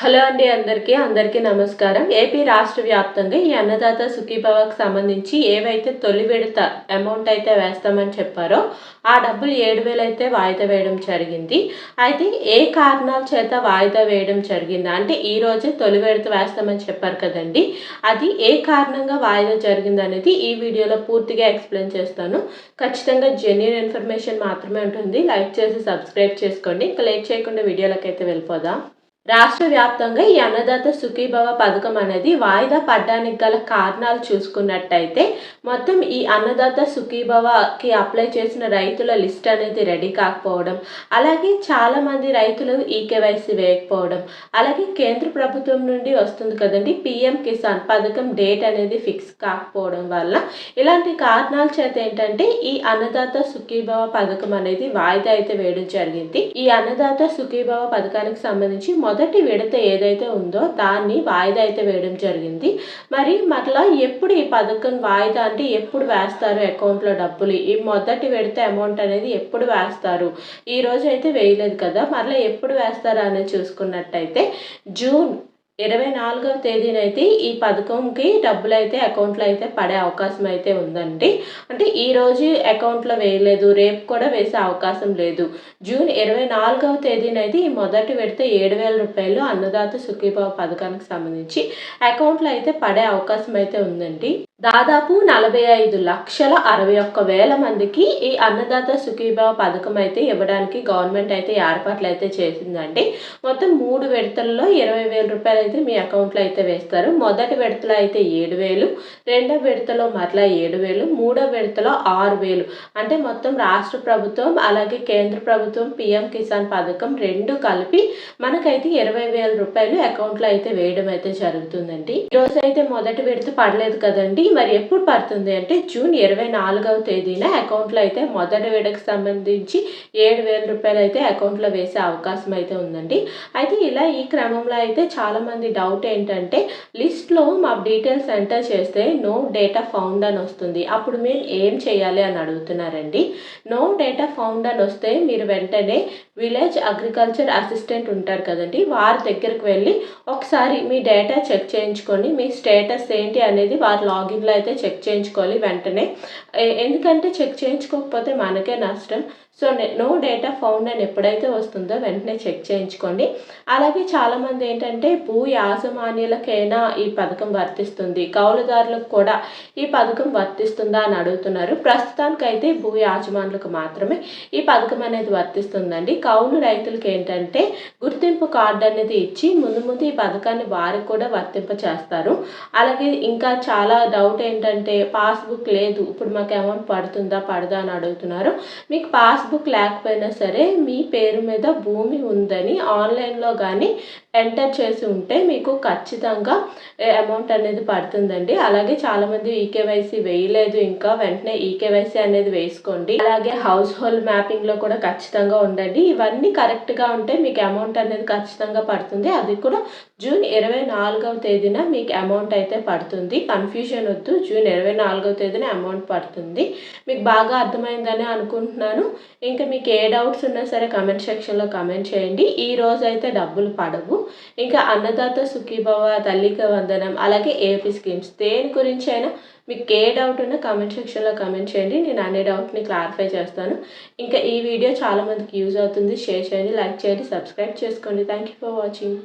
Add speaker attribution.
Speaker 1: Hello అండి అందరికీ అందరికీ నమస్కారం. ఏపీ రాష్ట్ర వ్యాప్తంగా ఈ అన్నదాత సుఖీభావకు సంబంధించి ఏవైతే తొలి విడత అమౌంట్ అయితే వేస్తామని చెప్పారో ఆ డబ్బులు ఏడు వేలు అయితే వాయిదా వేయడం జరిగింది. అయితే ఏ కారణాల చేత వాయిదా వేయడం జరిగిందా? అంటే ఈ రోజే తొలి విడత వేస్తామని చెప్పారు కదండి. అది ఏ కారణంగా వాయిదా జరిగింది అనేది ఈ వీడియోలో పూర్తిగా ఎక్స్ప్లెయిన్ చేస్తాను. ఖచ్చితంగా జెన్యున్ ఇన్ఫర్మేషన్ మాత్రమే ఉంటుంది. లైక్ చేసి సబ్స్క్రైబ్ చేసుకోండి. ఇంకా లేట్ చేయకుండా వీడియోలోకి అయితే వెళ్ళిపోదాం. రాష్ట్ర వ్యాప్తంగా ఈ అన్నదాత సుఖీభవ పథకం అనేది వాయిదా పడ్డానికి గల కారణాలు చూసుకున్నట్టయితే మొత్తం ఈ అన్నదాత సుఖీభవకి అప్లై చేసిన రైతుల లిస్ట్ అనేది రెడీ కాకపోవడం అలాగే చాలామంది రైతులు ఈ కేవైసీ వేయకపోవడం అలాగే కేంద్ర ప్రభుత్వం నుండి వస్తుంది కదండి పిఎం కిసాన్ పథకం డేట్ అనేది ఫిక్స్ కాకపోవడం వల్ల. ఇలాంటి కారణాల చేత ఏంటంటే ఈ అన్నదాత సుఖీభవ పథకం అనేది వాయిదా అయితే వేయడం జరిగింది. ఈ అన్నదాత సుఖీభవ పథకానికి సంబంధించి మొదటి మొదటి విడత ఏదైతే ఉందో దాన్ని వాయిదా అయితే వేయడం జరిగింది. మరి మరలా ఎప్పుడు ఈ పథకం వాయిదా అంటే ఎప్పుడు వేస్తారు అకౌంట్లో డబ్బులు? ఈ మొదటి విడత అమౌంట్ అనేది ఎప్పుడు వేస్తారు? ఈ రోజు అయితే వేయలేదు కదా. మరలా ఎప్పుడు వేస్తారా అనేది చూసుకున్నట్టయితే జూన్ ఇరవై నాలుగవ తేదీనైతే ఈ పథకంకి డబ్బులు అయితే అకౌంట్లో అయితే పడే అవకాశం అయితే ఉందండి. అంటే ఈ రోజు అకౌంట్లో వేయలేదు రేపు కూడా వేసే అవకాశం లేదు. జూన్ ఇరవై నాలుగవ తేదీనైతే ఈ మొదటి పెడితే ఏడు వేల రూపాయలు అన్నదాత సుఖీభావ పథకానికి సంబంధించి అకౌంట్లో అయితే పడే అవకాశం అయితే ఉందండి. దాదాపు నలభై ఐదు లక్షల అరవై ఒక్క వేల మందికి ఈ అన్నదాత సుఖీభావ పథకం అయితే ఇవ్వడానికి గవర్నమెంట్ అయితే ఏర్పాట్లు అయితే చేసిందండి. మొత్తం మూడు విడతల్లో ఇరవై వేల రూపాయలు అయితే మీ అకౌంట్లో అయితే వేస్తారు. మొదటి విడతలో అయితే ఏడు వేలు రెండో విడతలో మరలా ఏడు వేలు మూడో విడతలో ఆరు వేలు. అంటే మొత్తం రాష్ట్ర ప్రభుత్వం అలాగే కేంద్ర ప్రభుత్వం పిఎం కిసాన్ పథకం రెండు కలిపి మనకైతే ఇరవై వేల రూపాయలు అకౌంట్లో అయితే వేయడం అయితే జరుగుతుందండి. ఈరోజు అయితే మొదటి విడత పడలేదు కదండి. మరి ఎప్పుడు పడుతుంది అంటే జూన్ ఇరవై నాలుగవ తేదీన అకౌంట్లో అయితే మొదటి విడకు సంబంధించి ఏడు వేల రూపాయలు అయితే అకౌంట్లో వేసే అవకాశం అయితే ఉందండి. అయితే ఇలా ఈ క్రమంలో అయితే చాలామంది డౌట్ ఏంటంటే లిస్ట్లో మా డీటెయిల్స్ ఎంటర్ చేస్తే నో డేటా ఫౌండ్ అని వస్తుంది. అప్పుడు మేము ఏం చేయాలి అని అడుగుతున్నారండి. నో డేటా ఫౌండ్ అని వస్తే మీరు వెంటనే విలేజ్ అగ్రికల్చర్ అసిస్టెంట్ ఉంటారు కదండి వారి దగ్గరికి వెళ్ళి ఒకసారి మీ డేటా చెక్ చేయించుకొని మీ స్టేటస్ ఏంటి అనేది వారు లాగిన్ ఇంట్లో అయితే చెక్ చేయించుకోవాలి వెంటనే. ఎందుకంటే చెక్ చేయించుకోకపోతే మనకే నష్టం. సో నో డేటా ఫౌండ్ అని ఎప్పుడైతే వస్తుందో వెంటనే చెక్ చేయించుకోండి. అలాగే చాలామంది ఏంటంటే భూ యాజమాన్యులకైనా ఈ పథకం వర్తిస్తుంది. కౌలుదారులకు కూడా ఈ పథకం వర్తిస్తుందా అని అడుగుతున్నారు. ప్రస్తుతానికైతే భూ యాజమానులకు మాత్రమే ఈ పథకం అనేది వర్తిస్తుందండి. కౌలు రైతులకి ఏంటంటే గుర్తింపు కార్డు అనేది ఇచ్చి ముందు ముందు ఈ పథకాన్ని వారికి కూడా వర్తింప చేస్తారు అలాగే ఇంకా చాలా డౌట్ ఏంటంటే పాస్బుక్ లేదు ఇప్పుడు మాకు అమౌంట్ పడుతుందా పడదా అని అడుగుతున్నారు. మీకు పాస్బుక్ లేకపోయినా సరే మీ పేరు మీద భూమి ఉందని ఆన్లైన్లో కానీ ఎంటర్ చేసి ఉంటే మీకు ఖచ్చితంగా అమౌంట్ అనేది పడుతుందండి. అలాగే చాలామంది ఈకేవైసీ వేయలేదు ఇంకా వెంటనే ఈకేవైసీ అనేది వేసుకోండి. అలాగే హౌస్ హోల్డ్ మ్యాపింగ్లో కూడా ఖచ్చితంగా ఉండండి. ఇవన్నీ కరెక్ట్గా ఉంటే మీకు అమౌంట్ అనేది ఖచ్చితంగా పడుతుంది. అది కూడా జూన్ ఇరవై నాలుగవ తేదీన మీకు అమౌంట్ అయితే పడుతుంది. కన్ఫ్యూజన్ వద్దు జూన్ ఇరవై నాలుగవ తేదీన అమౌంట్ పడుతుంది. మీకు బాగా అర్థమైందని అనుకుంటున్నాను. ఇంకా మీకు ఏ డౌట్స్ ఉన్నా సరే కమెంట్ సెక్షన్లో కమెంట్ చేయండి. ఈ రోజు అయితే డబ్బులు పడవు. ఇంకా అన్నదాత సుఖీభవ తల్లిక వందనం అలాగే ఏపీ స్కీమ్స్ దేని గురించి అయినా మీకు ఏ డౌట్ ఉన్నా కమెంట్ సెక్షన్లో కమెంట్ చేయండి. నేను అనే డౌట్ని క్లారిఫై చేస్తాను. ఇంకా ఈ వీడియో చాలామందికి యూజ్ అవుతుంది. షేర్ చేయండి లైక్ చేయండి సబ్స్క్రైబ్ చేసుకోండి. Thank you for watching